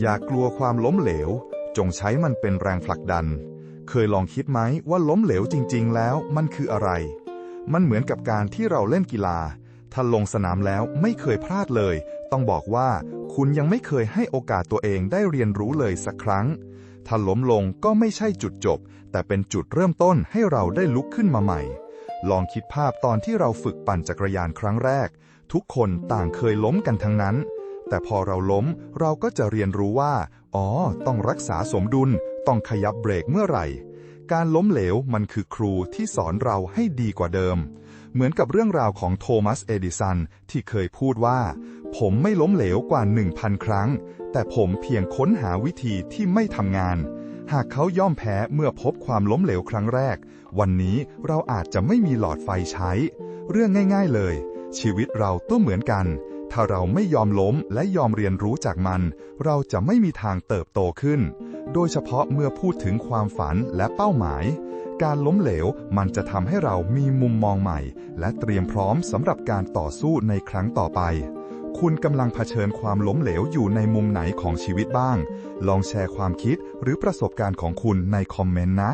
อย่ากลัวความล้มเหลว จงใช้มันเป็นแรงผลักดัน เคยลองคิดไหมว่าล้มเหลวจริง ๆ แล้วมันคืออะไร มันเหมือนกับการที่เราเล่นกีฬา ถ้าลงสนามแล้วไม่เคยพลาดเลย ต้องบอกว่าคุณยังไม่เคยให้โอกาสตัวเองได้เรียนรู้เลยสักครั้ง ถ้าล้มลงก็ไม่ใช่จุดจบ แต่เป็นจุดเริ่มต้นให้เราได้ลุกขึ้นมาใหม่ ลองคิดภาพตอนที่เราฝึกปั่นจักรยานครั้งแรก ทุกคนต่างเคยล้มกันทั้งนั้น แต่พอเราล้มเราก็จะเรียนรู้ว่า อ๋อ ต้องรักษาสมดุล ต้องขยับเบรกเมื่อไหร่ การล้มเหลวมันคือครูที่สอนเราให้ดีกว่าเดิม เหมือนกับเรื่องราวของโทมัส เอดิสัน ที่เคยพูดว่า ผมไม่ล้มเหลวกว่า 1,000 ครั้ง แต่ผมเพียงค้นหาวิธีที่ไม่ทำงาน หากเขาย่อมแพ้เมื่อพบความล้มเหลวครั้งแรก วันนี้เราอาจจะไม่มีหลอดไฟใช้ เรื่องง่าย ๆเลยชีวิตเราก็เหมือนกัน ถ้าเราไม่ยอมล้มและยอมเรียนรู้จากมัน เราจะไม่มีทางเติบโตขึ้น โดยเฉพาะเมื่อพูดถึงความฝันและเป้าหมาย การล้มเหลวมันจะทำให้เรามีมุมมองใหม่ และเตรียมพร้อมสำหรับการต่อสู้ในครั้งต่อไป คุณกำลังเผชิญความล้มเหลวอยู่ในมุมไหนของชีวิตบ้าง ลองแชร์ความคิดหรือประสบการณ์ของคุณในคอมเมนต์นะ